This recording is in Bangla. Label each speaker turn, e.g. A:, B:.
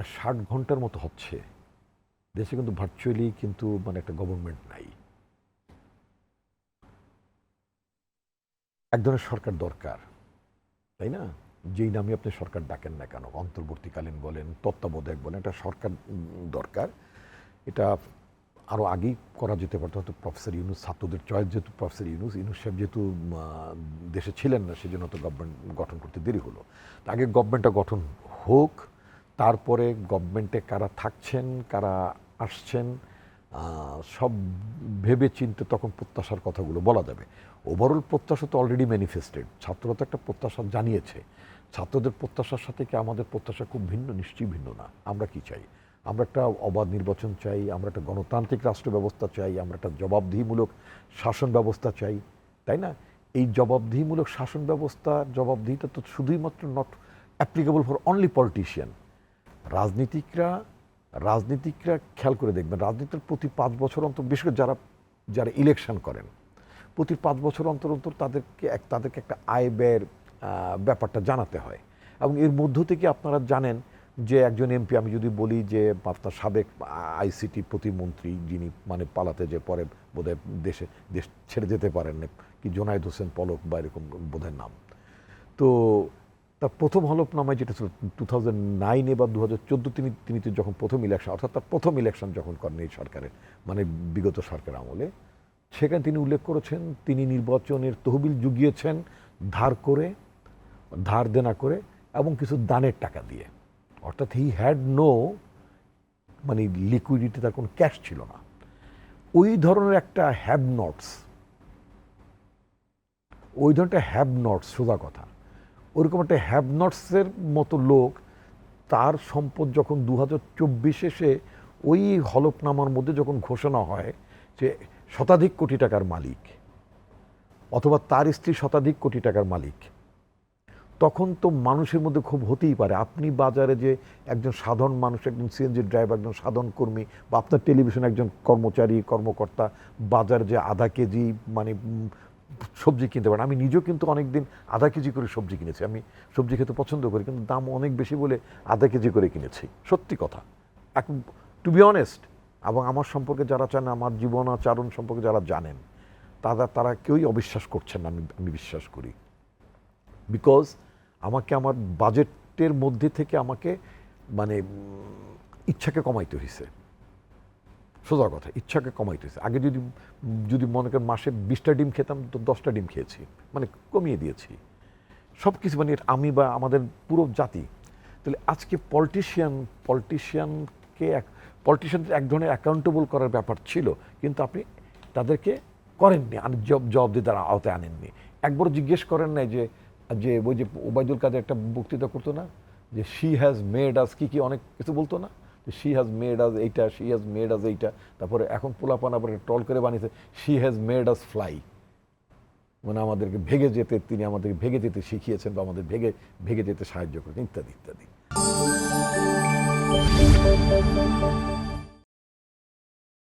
A: প্রায় ষাট ঘণ্টার মতো হচ্ছে। দেশে কিন্তু ভার্চুয়ালি কিন্তু মানে একটা গভর্নমেন্ট নাই। এক ধরনের সরকার দরকার, তাই না? যেই নামে আপনি সরকার ডাকেন না কেন, অন্তর্বর্তীকালীন বলেন, তত্ত্বাবধায়ক বলেন, একটা সরকার দরকার। এটা আরও আগেই করা যেতে পারতো, হয়তো প্রফেসর ইউনুস, ছাত্রদের চয়েস যেহেতু প্রফেসর ইউনুস ইউনুস সাহেব যেহেতু দেশে ছিলেন না, সেজন্য তো গভর্নমেন্ট গঠন করতে দেরি হলো। আগে গভর্নমেন্টটা গঠন হোক তারপরে গভর্নমেন্টে কারা থাকছেন, কারা আসছেন সব ভেবে চিনতে তখন প্রত্যাশার কথাগুলো বলা যাবে। ওভারঅল প্রত্যাশা তো অলরেডি ম্যানিফেস্টেড ছাত্ররা তো একটা প্রত্যাশা জানিয়েছে। ছাত্রদের প্রত্যাশার সাথে কি আমাদের প্রত্যাশা খুব ভিন্ন? নিশ্চয়ই ভিন্ন না। আমরা কি চাই? আমরা একটা অবাধ নির্বাচন চাই, আমরা একটা গণতান্ত্রিক রাষ্ট্র ব্যবস্থা চাই, আমরা একটা জবাবদিহিমূলক শাসন ব্যবস্থা চাই, তাই না? এই জবাবদিহিমূলক শাসন ব্যবস্থা, জবাবদিহিটা তো শুধুই মাত্র not applicable for only politician রাজনীতিকরা রাজনীতিকরা খেয়াল করে দেখবেন, রাজনীতির প্রতি পাঁচ বছর অন্তর, বিশেষ করে যারা যারা ইলেকশন করেন, প্রতি পাঁচ বছর অন্তর অন্তর তাদেরকে এক, তাদেরকে একটা আয় ব্যয়ের ব্যাপারটা জানাতে হয়। এবং এর মধ্য থেকে আপনারা জানেন যে একজন এমপি, আমি যদি বলি যে আপনার সাবেক আইসিটি প্রতিমন্ত্রী যিনি মানে পালাতে যে পরে বোধহয় দেশে, দেশ ছেড়ে যেতে পারেন, কি জোনায়দ হোসেন পলক বা এরকম বোধহয় নাম। তো তার প্রথম হলফনামায় যেটা ছিল টু থাউজেন্ড নাইনে বা দু হাজার চোদ্দ, তিনি তিনি যখন প্রথম ইলেকশন অর্থাৎ তার প্রথম ইলেকশন যখন করেন এই সরকারের মানে বিগত সরকার আমলে, সেখানে তিনি উল্লেখ করেছেন, তিনি নির্বাচনের তহবিল জুগিয়েছেন, ধার করে, ধার দেনা করে, এবং কিছু দানের টাকা দিয়ে। অর্থাৎ হি হ্যাড নো মানে লিকুইডিটি তার কোনো ক্যাশ ছিল না। ওই ধরনের একটা হ্যাব নটস ওই ধরনের হ্যাব নটস সোজা কথা। ওরকম একটা হ্যাভ নটসের মতো লোক, তার সম্পদ যখন দু হাজার চব্বিশে ওই হলফনামার মধ্যে যখন ঘোষণা হয় যে শতাধিক কোটি টাকার মালিক অথবা তার স্ত্রী শতাধিক কোটি টাকার মালিক, তখন তো মানুষের মধ্যে খুব হতেই পারে। আপনি বাজারে যে একজন সাধারণ মানুষ, একজন সিএনজি ড্রাইভার একজন সাধারণ কর্মী বা আপনার টেলিভিশন একজন কর্মচারী, কর্মকর্তা, বাজার যে আধা কেজি মানে সবজি কিনতে পারেন। আমি নিজেও কিন্তু অনেক দিন আধা কেজি করে সবজি কিনেছি। আমি সবজি খেতে পছন্দ করি, কিন্তু দাম অনেক বেশি বলে আধা কেজি করে কিনেছি। সত্যি কথা। এখন টু বি অনেস্ট এবং আমার সম্পর্কে যারা চান, আমার জীবনাচরণ সম্পর্কে যারা জানেন, তারা তারা কেউই অবিশ্বাস করছেন না, আমি আমি বিশ্বাস করি। বিকজ আমাকে আমার বাজেটের মধ্যে থেকে আমাকে মানে ইচ্ছাকে কমাইতে হয়েছে সোজা কথা, ইচ্ছাকে কমাইতেছে। আগে যদি যদি মনে করেন মাসে বিশটা ডিম খেতাম, তো দশটা ডিম খেয়েছি মানে কমিয়ে দিয়েছি। সব কিছু মানে আমি বা আমাদের পুরো জাতি। তাহলে আজকে পলিটিশিয়ান পলিটিশিয়ানকে এক পলিটিশিয়ান এক ধরনের অ্যাকাউন্টেবল করার ব্যাপার ছিল, কিন্তু আপনি তাদেরকে করেননি জব জব দিয়ে তারা আওতায় আনেননি। একবার জিজ্ঞেস করেন নাই যে যে ওই যে ওবায়দুল কাদের একটা বক্তৃতা করতো না, যে শি হ্যাজ মেড আস কি কি অনেক কিছু বলতো না? শি হ্যাজ মেড আজ এইটা শি হ্যাজ মেড আজ এইটা। তারপরে এখন পোলাপান আবার ট্রল করে বানিয়েছে she has made us fly মানে আমাদেরকে ভেগে যেতে, তিনি আমাদেরকে ভেগে যেতে শিখিয়েছেন বা আমাদের ভেগে ভেগে যেতে সাহায্য করেছেন, ইত্যাদি ইত্যাদি।